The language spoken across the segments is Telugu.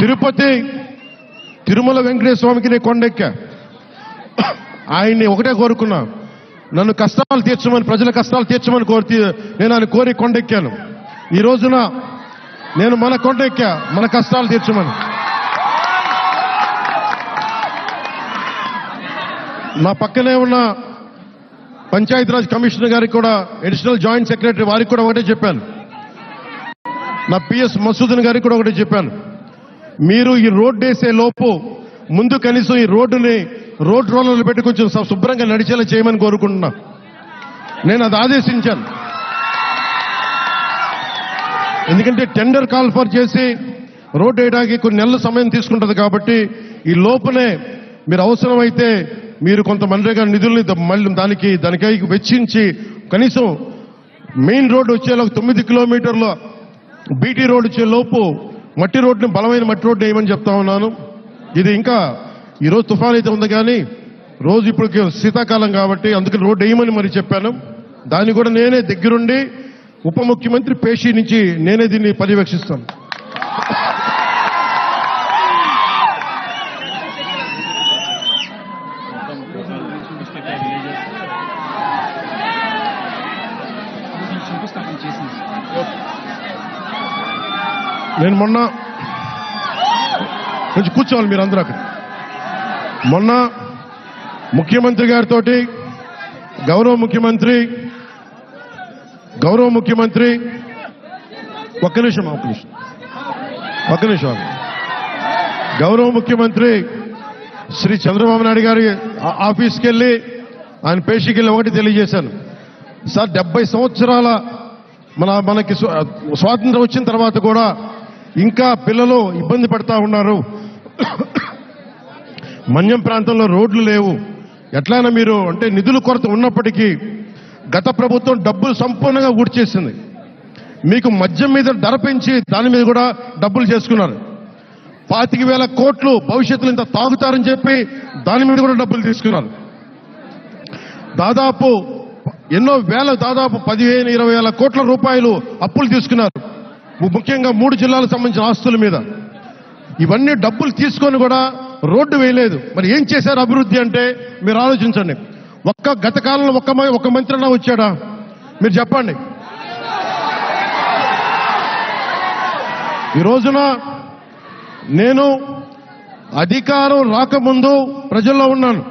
తిరుపతి తిరుమల వెంకటేశ్వర స్వామికి నేను కొండెక్కా. ఆయన్ని ఒకటే కోరుకున్నా. నన్ను కష్టాలు తీర్చమని ప్రజల కష్టాలు తీర్చమని కోరి నేను ఆయన కోరి కొండెక్కాను. ఈ రోజున నేను మన కొండెక్కా మన కష్టాలు తీర్చమని. నా పక్కనే ఉన్న పంచాయతీరాజ్ కమిషనర్ గారికి కూడా అడిషనల్ జాయింట్ సెక్రటరీ వారికి కూడా ఒకటే చెప్పాను. నా పిఎస్ మసూదన్ గారికి కూడా ఒకటే చెప్పాను. మీరు ఈ రోడ్డు వేసే లోపు ముందు కనీసం ఈ రోడ్డుని రోడ్ రోలర్లు పెట్టి కొంచెం శుభ్రంగా నడిచేలా చేయమని కోరుకుంటున్నా. నేను అది ఆదేశించాను. ఎందుకంటే టెండర్ కాల్ ఫర్ చేసి రోడ్డు వేయడానికి కొన్ని నెలల సమయం తీసుకుంటుంది కాబట్టి ఈ లోపునే మీరు అవసరమైతే మీరు కొంత మనరేగా నిధుల్ని మళ్ళీ దానికి దానికై వెచ్చించి కనీసం మెయిన్ రోడ్డు వచ్చేలా తొమ్మిది కిలోమీటర్ల బీటీ రోడ్ వచ్చే లోపు మట్టి రోడ్డుని బలమైన మట్టి రోడ్డు వేయమని చెప్తా ఉన్నాను. ఇది ఇంకా ఈరోజు తుఫాన్ అయితే ఉంది కానీ రోజు ఇప్పుడు శీతాకాలం కాబట్టి అందుకని రోడ్డు వేయమని మరి చెప్పాను. దాన్ని కూడా నేనే దగ్గరుండి ఉప ముఖ్యమంత్రి పేషీ నుంచి నేనే దీన్ని పర్యవేక్షిస్తాను. నేను మొన్న కొంచెం కూర్చోవాలి మీరు అందరూ అక్కడ. మొన్న ముఖ్యమంత్రి గారితో గౌరవ ముఖ్యమంత్రి గౌరవ ముఖ్యమంత్రి ఒక్క నిమిషం ఒక్క నిమిషం. ఒక్క నిమిషం గౌరవ ముఖ్యమంత్రి శ్రీ చంద్రబాబు నాయుడు గారి ఆ- ఆఫీస్కి వెళ్ళి ఆయన పేషీకి వెళ్ళి ఒకటి తెలియజేశాను. సార్ డెబ్బై సంవత్సరాల మన మనకి స్వాతంత్రం వచ్చిన తర్వాత కూడా ఇంకా పిల్లలు ఇబ్బంది పడతా ఉన్నారు. మన్యం ప్రాంతంలో రోడ్లు లేవు. ఎట్లయినా మీరు అంటే నిధుల కొరత ఉన్నప్పటికీ గత ప్రభుత్వం డబ్బులు సంపూర్ణంగా ఊడ్చేసింది మీకు మద్యం మీద ధర పెంచి దాని మీద కూడా డబ్బులు చేసుకున్నారు. పాతిక వేల కోట్లు భవిష్యత్తులో ఇంత తాగుతారని చెప్పి దాని మీద కూడా డబ్బులు తీసుకున్నారు. దాదాపు ఎన్నో వేల దాదాపు పదిహేను ఇరవై వేల కోట్ల రూపాయలు అప్పులు తీసుకున్నారు. ముఖ్యంగా మూడు జిల్లాలకు సంబంధించిన ఆస్తుల మీద. ఇవన్నీ డబ్బులు తీసుకొని కూడా రోడ్డు వేయలేదు. మరి ఏం చేశారు అభివృద్ధి అంటే? మీరు ఆలోచించండి. ఒక్క గత కాలంలో ఒక్క ఒక మంత్రి అన్నా వచ్చాడా? మీరు చెప్పండి. ఈ రోజున నేను అధికారం రాకముందు ప్రజల్లో ఉన్నాను.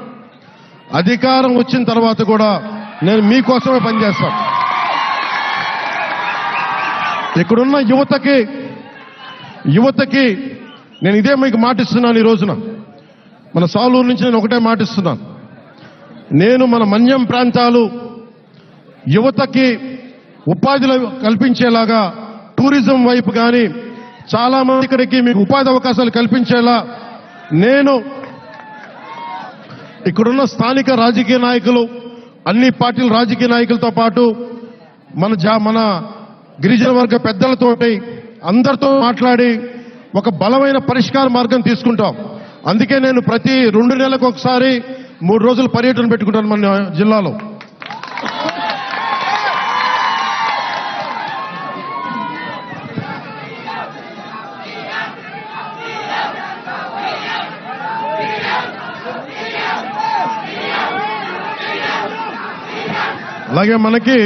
అధికారం వచ్చిన తర్వాత కూడా నేను మీకోసమే పనిచేస్తాను. ఇక్కడున్న యువతకి యువతకి నేను ఇదే మీకు మాటిస్తున్నాను ఈ రోజున. మన సాలూరు నుంచి నేను ఒకటే మాటిస్తున్నాను. నేను మన మన్యం ప్రాంతాలు యువతకి ఉపాధులు కల్పించేలాగా టూరిజం వైపు కానీ చాలా మంది ఇక్కడికి మీకు ఉపాధి అవకాశాలు కల్పించేలా నేను ఇక్కడున్న స్థానిక రాజకీయ నాయకులు అన్ని పార్టీల రాజకీయ నాయకులతో పాటు మన జా మన గిరిజన వర్గ పెద్దలతోటి అందరితో మాట్లాడి ఒక బలమైన పరిష్కార మార్గం తీసుకుంటాం. అందుకే నేను ప్రతి రెండు నెలలకు ఒకసారి మూడు రోజులు పర్యటన పెట్టుకుంటాను మన జిల్లాలో. అలాగే మనకి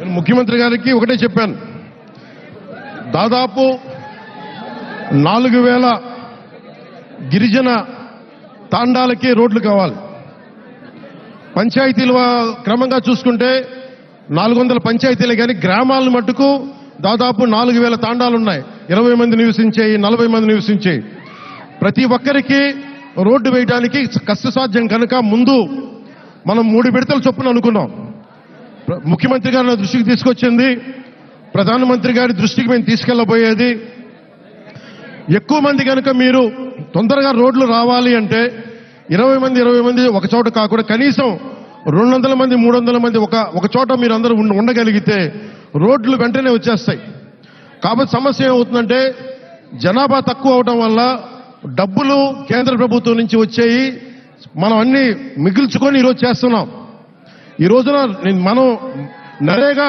నేను ముఖ్యమంత్రి గారికి ఒకటే చెప్పాను. దాదాపు నాలుగు వేల గిరిజన తాండాలకి రోడ్లు కావాలి. పంచాయతీలు క్రమంగా చూసుకుంటే నాలుగు వందల పంచాయతీలే కానీ గ్రామాలను మట్టుకు దాదాపు నాలుగు వేల తాండాలు ఉన్నాయి ఇరవై మంది నివసించేయి నలభై మంది నివసించేయి. ప్రతి ఒక్కరికి రోడ్డు వేయడానికి కష్టసాధ్యం కనుక ముందు మనం మూడు విడతల చొప్పున అనుకున్నాం. ముఖ్యమంత్రి గారి దృష్టికి తీసుకొచ్చింది ప్రధానమంత్రి గారి దృష్టికి మేము తీసుకెళ్ళబోయేది ఎక్కువ మంది కనుక మీరు తొందరగా రోడ్లు రావాలి అంటే ఇరవై మంది ఇరవై మంది ఒక చోట కాకుండా కనీసం రెండు వందల మంది మూడు వందల మంది ఒక ఒక చోట మీరు అందరూ ఉండగలిగితే రోడ్లు వెంటనే వచ్చేస్తాయి. కాబట్టి సమస్య ఏమవుతుందంటే జనాభా తక్కువ అవడం వల్ల డబ్బులు కేంద్ర ప్రభుత్వం నుంచి వచ్చాయి మనం అన్ని మిగిల్చుకొని ఈరోజు చేస్తున్నాం. ఈ రోజున మనం నరేగా